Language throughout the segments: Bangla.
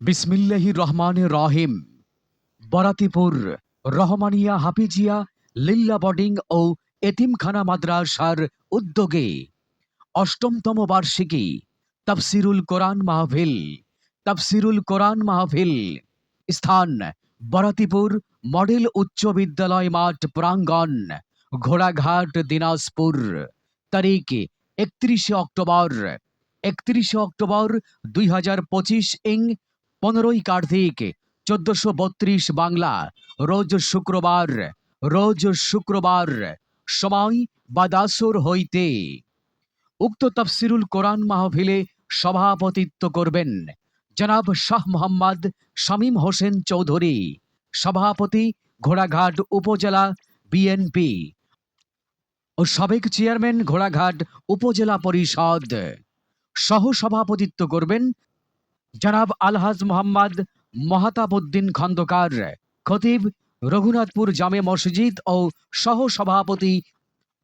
বিসমিল্লাহি রহমান রহিম। বরাতিপুর, রহমানিয়া হাফিজিয়া, লিল্লা বোর্ডিং ও এতিমখানা মাদ্রাসার উদ্যোগে অষ্টমতম বার্ষিকী, তাফসিরুল কোরআন মাহফিল, তাফসিরুল কোরআন মাহফিল। স্থান, বরাতিপুর, মডেল উচ্চ বিদ্যালয় মাঠ প্রাঙ্গণ, ঘোড়াঘাট, দিনাজপুর। তারিখ, একত্রিশে অক্টোবর। একত্রিশে অক্টোবর দুই হাজার পঁচিশ ইং পনেরোই কার্তিক, চোদ্দশো বত্রিশ বাংলা, রোজ শুক্রবার রোজ শুক্রবার, সময় বাদাসুর হইতে। উক্ত তফসিরুল কোরআন মাহফিলে সভাপতিত্ব করবেন জনাব শাহ মোহাম্মদ শামীম হোসেন চৌধুরী, সভাপতি ঘোড়াঘাট উপজেলা বিএনপি ও সাবেক চেয়ারম্যান ঘোড়াঘাট উপজেলা পরিষদ। সহ সভাপতিত্ব করবেন জনাব আলহাজ মোহাম্মদ মহাতাবউদ্দিন খন্দকার, খতিব রঘুনাথপুর জামে মসজিদ ও সহ সভাপতি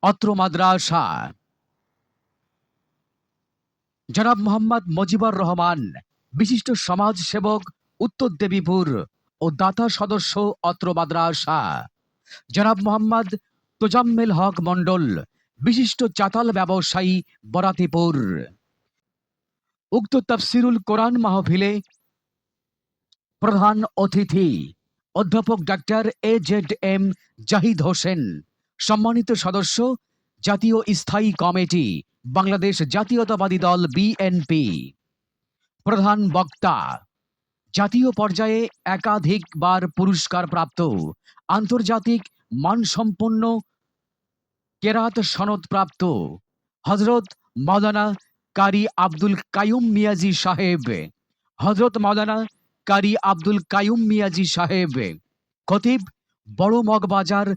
অত্র মাদ্রাসা। জনাব মোহাম্মদ মজিবর রহমান, বিশিষ্ট সমাজ সেবক উত্তর দেবীপুর ও দাতা সদস্য অত্র মাদ্রাসা। জনাব মোহাম্মদ তোজাম্মেল হক মণ্ডল, বিশিষ্ট চাতাল ব্যবসায়ী বরাতিপুর। উক্ত তফসিরুল কোরআন মাহফিলে প্রধান অতিথি অধ্যাপক doctor A Z M Zahid Hossain, সম্মানিত সদস্য, জাতীয় স্থায়ী কমিটি, বাংলাদেশ জাতীয়তাবাদী দল বিএনপি প্রধান বক্তা, জাতীয় পর্যায়ে একাধিকবার পুরস্কার প্রাপ্ত, আন্তর্জাতিক মানসম্পন্ন কেরাত সনদপ্রাপ্ত হজরত মাওলানা কারি আব্দুল কায়ুম মিয়াজি সাহেব। হজরত মাওলানা কারি আব্দুল কায়ুম মিয়াজি সাহেব। খতিব বড় মগবাজার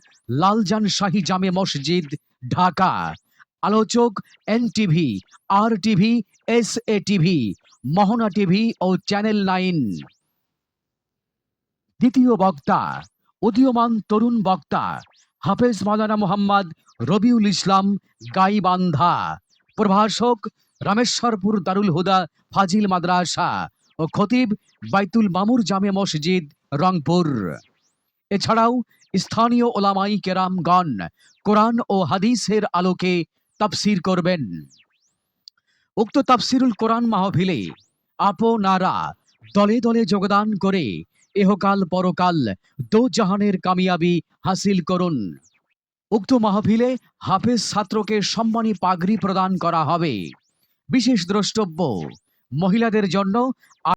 লালজান শাহী জামে মসজিদ, ঢাকা। আলোচক N TV R TV S A TV Mohona TV O channel nine. দ্বিতীয় বক্তা, উদীয়মান তরুণ বক্তা, হাফেজ মাওলানা মোহাম্মদ রবিউল ইসলাম গাইবান্ধা। প্রভাষক রামেশ্বরপুর দারুল হুদা, ফাজিল মাদ্রাসা ও খতিব বাইতুল মামুর জামে মসজিদ, রংপুর। এছাড়াও স্থানীয় ওলামাই কেরামগণ কোরআন ও হাদিসের আলোকে তাফসির করবেন। উক্ত তাফসিরুল কোরআন মাহফিলে আপনারা দলে দলে যোগদান করে এহকাল পরকাল দো জাহানের কামিয়াবি হাসিল করুন। উক্ত মাহফিলে হাফেজ ছাত্রকে সম্মানী পাগড়ি প্রদান করা হবে। বিশেষ দ্রষ্টব্য। মহিলাদের জন্য